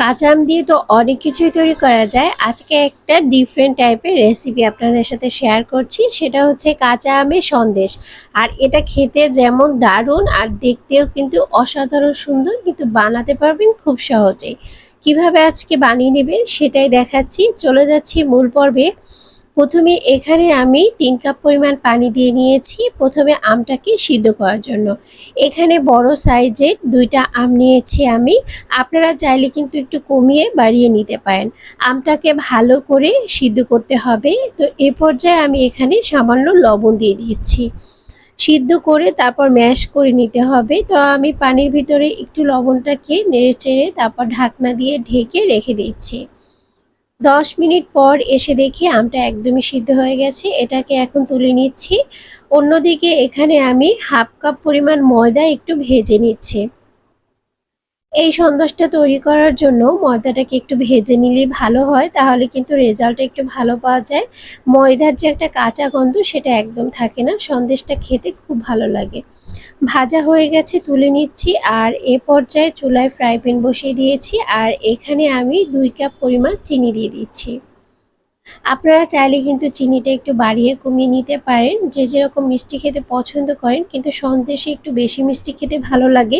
কাঁচা আম দিয়ে তো অনেক কিছুই তৈরি করা যায়। আজকে একটা ডিফারেন্ট টাইপের রেসিপি আপনাদের সাথে শেয়ার করছি। সেটা হচ্ছে কাঁচা আমের সন্দেশ। আর এটা খেতে যেমন দারুণ আর দেখতেও কিন্তু অসাধারণ সুন্দর, কিন্তু বানাতে পারবেন খুব সহজেই। কীভাবে আজকে বানিয়ে নেবেন সেটাই দেখাচ্ছি। চলে যাচ্ছি মূল পর্বে। প্রথমে এখানে আমি তিন কাপ পরিমাণ পানি দিয়ে নিয়েছি। প্রথমে আমটাকে সিদ্ধ করার জন্য। এখানে বড় সাইজের দুইটা আম নিয়েছি আমি। আপনারা চাইলে কিন্তু একটু কমিয়ে বাড়িয়ে নিতে পারেন। আমটাকে ভালো করে সিদ্ধ করতে হবে। তো এ পর্যায়ে আমি এখানে সামান্য লবণ দিয়ে দিচ্ছি। সিদ্ধ করে তারপর ম্যাশ করে নিতে হবে। তো আমি পানির ভিতরে একটু লবণটাকে নেড়ে চেড়ে তারপর ঢাকনা দিয়ে ঢেকে রেখে দিচ্ছি। দশ মিনিট পর এসে দেখি আমটা একদমই সিদ্ধ হয়ে গেছে, এটাকে এখন তুলে নিচ্ছি। অন্যদিকে এখানে আমি হাফ কাপ পরিমাণ ময়দা একটু ভেজে নিচ্ছি। এই সন্দেশটা তৈরি করার জন্য ময়দাটাকে একটু ভেজে নিলে ভালো হয়, তাহলে কিন্তু রেজাল্টটা একটু ভালো পাওয়া যায়। ময়দার যে একটা কাঁচা গন্ধ সেটা একদম থাকে না, সন্দেশটা খেতে খুব ভালো লাগে। ভাজা হয়ে গেছে, তুলে নিচ্ছি আর এ পর্যায়ে চুলায় ফ্রাই প্যান বসিয়ে দিয়েছি আর এখানে আমি দুই কাপ পরিমাণ চিনি দিয়ে দিচ্ছি। আপনারা চাইলে কিন্তু চিনিটা একটু বাড়িয়ে কমিয়ে নিতে পারেন। যে যেরকম মিষ্টি খেতে পছন্দ করেন, কিন্তু সন্দেশে একটু বেশি মিষ্টি খেতে ভালো লাগে।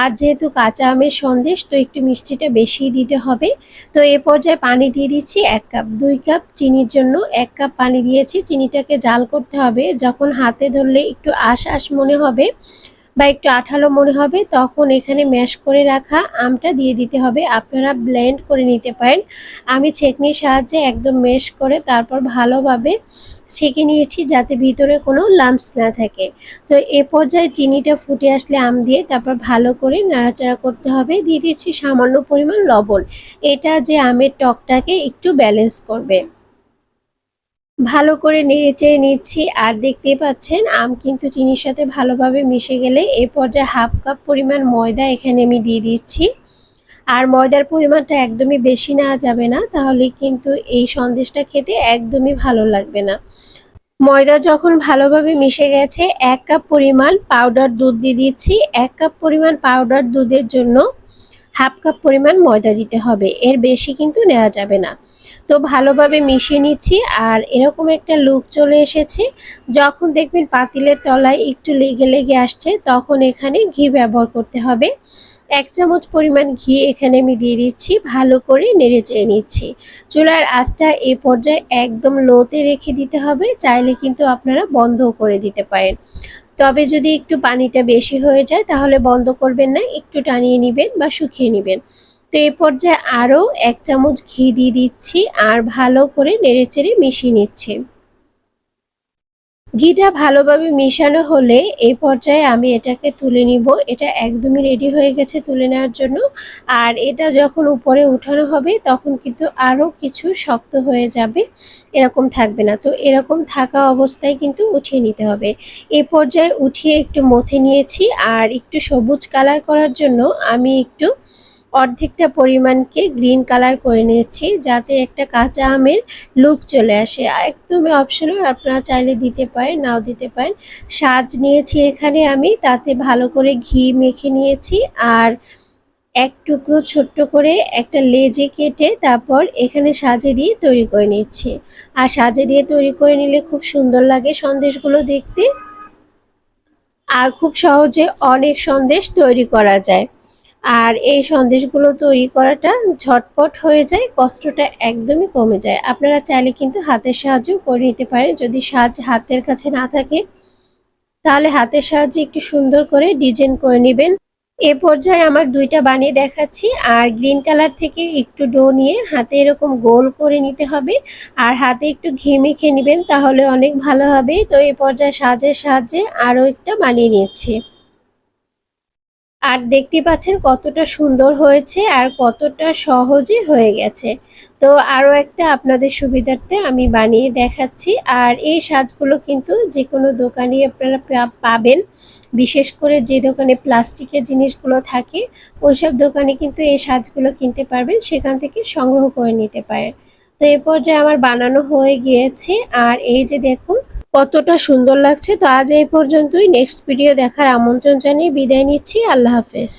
আর যেহেতু কাঁচা আমের সন্দেশ, তো একটু মিষ্টিটা বেশি দিতে হবে। তো এ পর্যায়ে পানি দিয়ে দিচ্ছি এক কাপ, দুই কাপ চিনির জন্য এক কাপ পানি দিয়েছি। চিনিটাকে জাল করতে হবে। যখন হাতে ধরলে একটু আশ আশ মনে হবে বা একটু আঠালো মনে হবে, তখন এখানে ম্যাশ করে রাখা আমটা দিয়ে দিতে হবে। আপনারা ব্লেন্ড করে নিতে পারেন। আমি ছেঁকনির সাহায্যে একদম ম্যাশ করে তারপর ভালোভাবে ছেঁকে নিয়েছি যাতে ভিতরে কোনো লাম্পস না থাকে। তো এ পর্যায়ে চিনিটা ফুটে আসলে আম দিয়ে তারপর ভালো করে নাড়াচাড়া করতে হবে। দিয়ে দিচ্ছি সামান্য পরিমাণ লবণ। এটা যে আমের টকটাকে একটু ব্যালেন্স করবে। ভালো করে নেড়ে চেড়ে নিচ্ছি। আর দেখতেই পাচ্ছেন, আম কিন্তু চিনির সাথে ভালোভাবে মিশে গেলে এ পর্যায়ে হাফ কাপ পরিমাণ ময়দা এখানে আমি দিয়ে দিচ্ছি। আর ময়দার পরিমাণটা একদমই বেশি নেওয়া যাবে না, তাহলে কিন্তু এই সন্দেশটা খেতে একদমই ভালো লাগবে না। ময়দা যখন ভালোভাবে মিশে গেছে, এক কাপ পরিমাণ পাউডার দুধ দিয়ে দিচ্ছি। এক কাপ পরিমাণ পাউডার দুধের জন্য হাফ কাপ পরিমাণ ময়দা দিতে হবে। এর বেশি কিন্তু নেওয়া যাবে না। তো ভালোভাবে মিশিয়ে নিচ্ছি আর এরকম একটা লুক চলে এসেছে। যখন দেখবেন পাতিলের তলায় একটু লেগে লেগে আসছে, তখন এখানে ঘি ব্যবহার করতে হবে। এক চামচ পরিমাণ ঘি এখানে আমি দিয়ে দিচ্ছি, ভালো করে নেড়ে চেয়ে নিচ্ছি। চুলার আঁচটা এ পর্যায়ে একদম লোতে রেখে দিতে হবে, চাইলে কিন্তু আপনারা বন্ধ করে দিতে পারেন। তবে যদি একটু পানিটা বেশি হয়ে যায়, তাহলে বন্ধ করবেন না, একটু টানিয়ে নেবেন বা শুকিয়ে নেবেন। তো এ পর্যায়ে আরও এক চামচ ঘি দিয়ে দিচ্ছি, আর ভালো করে নেড়েচেড়ে মিশিয়ে নিচ্ছি। ঘিটা ভালোভাবে মিশানো হলে এই পর্যায়ে আমি এটাকে তুলে নিব। এটা একদমই রেডি হয়ে গেছে তুলে নেওয়ার জন্য। আর এটা যখন উপরে উঠানো হবে, তখন কিন্তু আরও কিছু শক্ত হয়ে যাবে। এরকম থাকবে না। তো এরকম থাকা অবস্থায় কিন্তু উঠিয়ে নিতে হবে। এ পর্যায়ে উঠিয়ে একটু মথে নিয়েছি। আর একটু সবুজ কালার করার জন্য আমি একটু অর্ধেকটা পরিমাণকে গ্রিন কালার করে নিয়েছি, যাতে একটা কাঁচা আমের লুক চলে আসে। একদমই অপশনাল আপনারা চাইলে দিতে পারেন, নাও দিতে পারেন। সাজ নিয়েছি এখানে আমি, তাতে ভালো করে ঘি মেখে নিয়েছি। আর এক টুকরো ছোট্ট করে একটা লেজে কেটে তারপর এখানে সাজে দিয়ে তৈরি করে নিচ্ছি। আর সাজে দিয়ে তৈরি করে নিলে খুব সুন্দর লাগে সন্দেশগুলো দেখতে। আর খুব সহজে অনেক সন্দেশ তৈরি করা যায়। আর এই সন্দেশগুলো তৈরি করাটা ঝটপট হয়ে যায়, কষ্টটা একদমই কমে যায়। আপনারা চাইলে কিন্তু হাতের সাহায্যও করে নিতে পারেন। যদি সাজ হাতের কাছে না থাকে, তাহলে হাতের সাহায্যে একটু সুন্দর করে ডিজাইন করে নেবেন। এ পর্যায়ে আমার দুইটা বানিয়ে দেখাচ্ছি। আর গ্রিন কালার থেকে একটু ডো নিয়ে হাতে এরকম গোল করে নিতে হবে। আর হাতে একটু ঘি মেখে নেবেন, তাহলে অনেক ভালো হবে। তো এ পর্যায়ে সাজের সাহায্যে আরও একটা বানিয়ে নিয়েছি। আর দেখতে পাচ্ছেন কতটা সুন্দর হয়েছে আর কতটা সহজে হয়ে গেছে। তো আরও একটা আপনাদের সুবিধার্থে আমি বানিয়ে দেখাচ্ছি। আর এই সাজগুলো কিন্তু যে কোনো দোকানে আপনারা পাবেন। বিশেষ করে যে দোকানে প্লাস্টিকের জিনিসগুলো থাকে, ওইসব দোকানে কিন্তু এই সাজগুলো কিনতে পারবেন, সেখান থেকে সংগ্রহ করে নিতে পারেন। তো এ পর্যায়ে আমার বানানো হয়ে গিয়েছে, আর এই যে দেখুন কতটা সুন্দর লাগছে তো আজ এই পর্যন্তই। নেক্সট ভিডিও দেখার আমন্ত্রণ জানিয়ে বিদায় নিচ্ছি। আল্লাহ হাফেজ।